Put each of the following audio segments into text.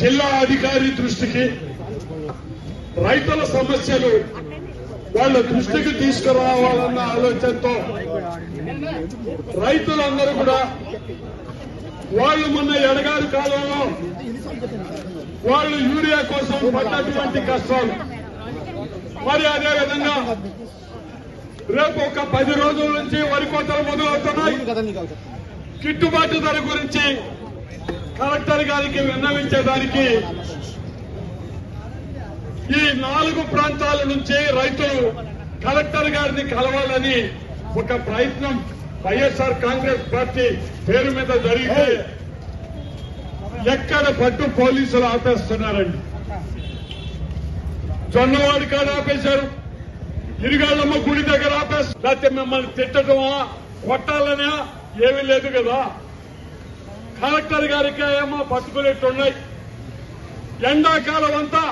జిల్లా అధికారి దృష్టికి రైతుల సమస్యలు వాళ్ళ దృష్టికి తీసుకురావాలన్న ఆలోచనతో రైతులందరూ కూడా వాళ్ళు మొన్న ఎడగారు కాలంలో వాళ్ళు యూరియా కోసం పడ్డటువంటి కష్టాలు. మరి అదే విధంగా రేపు ఒక పది రోజుల నుంచి వరి కోతలు మొదలవుతున్నాయి. గిట్టుబాటు ధర గురించి కలెక్టర్ గారికి విన్నవించేదానికి ఈ నాలుగు ప్రాంతాల నుంచి రైతులు కలెక్టర్ గారిని కలవాలని ఒక ప్రయత్నం వైఎస్ఆర్ కాంగ్రెస్ పార్టీ పేరు మీద జరిగితే ఎక్కడ పట్టు పోలీసులు ఆపేస్తున్నారండి? జొన్నవాడి కాడ ఆపేశారు. ఇరుగాళ్ళమ్మ గుడి దగ్గర ఆపేస్తారు లేకపోతే మిమ్మల్ని తిట్టడమా? కొట్టాలనే? ఏమీ లేదు కదా. కలెక్టర్ గారికి ఏమో పట్టుకునేట్టున్నాయి. ఎండాకాలం అంతా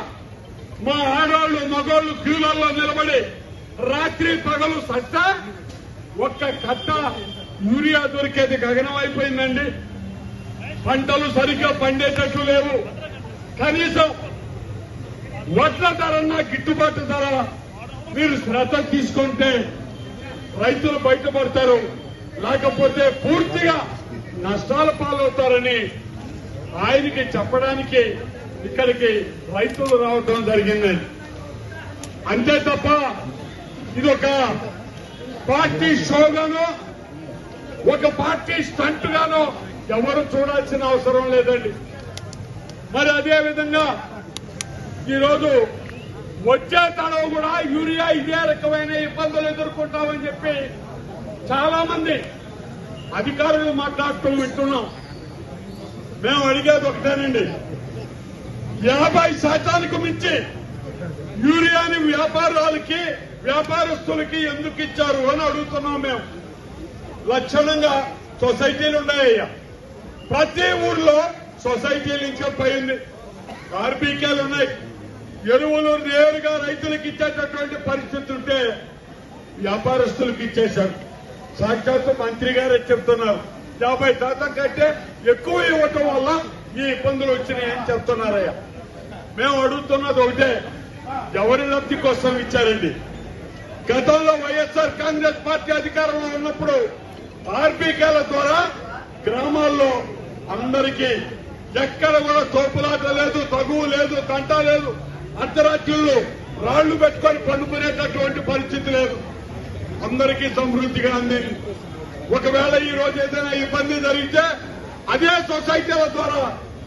మా ఆడవాళ్ళు మగవాళ్ళు క్యూలల్లో నిలబడి రాత్రి పగలు సట్ట ఒక్క కట్ట యూరియా దొరికేది గగనం అయిపోయిందండి. పంటలు సరిగ్గా పండేటట్లు లేవు. కనీసం వడ్ల ధరన్నా గిట్టుబాటు ధర మీరు శ్రద్ధ తీసుకుంటే రైతులు బయటపడతారు. లేకపోతే పూర్తిగా నష్టాల పాలవుతారని ఆయనకి చెప్పడానికి ఇక్కడికి రైతులు రావటం జరిగిందండి అంతే తప్ప ఇది ఒక పార్టీ షోగానో ఒక పార్టీ స్టంట్ గానో ఎవరు చూడాల్సిన అవసరం లేదండి. మరి అదేవిధంగా ఈరోజు వచ్చే తడవ కూడా యూరియా ఇదే రకమైన ఇబ్బందులు ఎదుర్కొంటామని చెప్పి చాలా మంది అధికారులు మాట్లాడటం వింటున్నాం. మేము అడిగేది ఒకటేనండి. యాభై శాతానికి మించి యూరియాని వ్యాపారాలకి వ్యాపారస్తులకి ఎందుకు ఇచ్చారు అని అడుగుతున్నాం మేము. లక్షణంగా సొసైటీలు ఉన్నాయ్యా ప్రతి ఊర్లో సొసైటీలు ఇంకా పోయింది. ఆర్బీకేలు ఉన్నాయి. ఎరువులు నేరుగా రైతులకు ఇచ్చేటటువంటి పరిస్థితి ఉంటే వ్యాపారస్తులకు ఇచ్చేశారు. సాక్షాత్తు మంత్రి గారే చెప్తున్నారు. యాభై శాతం కంటే ఎక్కువ ఇవ్వటం వల్ల ఈ ఇబ్బందులు వచ్చినాయని చెప్తున్నారయ్యా. మేము అడుగుతున్నది ఒకటే ఎవరి లబ్ధి కోసం ఇచ్చారండి? గతంలో వైఎస్ఆర్ కాంగ్రెస్ పార్టీ అధికారంలో ఉన్నప్పుడు ఆర్బీకేల ద్వారా గ్రామాల్లో అందరికీ ఎక్కడ కూడా తోపులాట లేదు తగువు లేదు తంట లేదు. అర్ధరాత్రుల్లో రాళ్ళు పెట్టుకొని పండుకునేటటువంటి పరిస్థితి లేదు. అందరికీ సమృద్ధిగా అంది. ఒకవేళ ఈ రోజు ఏదైనా ఇబ్బంది జరిగితే అదే సొసైటీల ద్వారా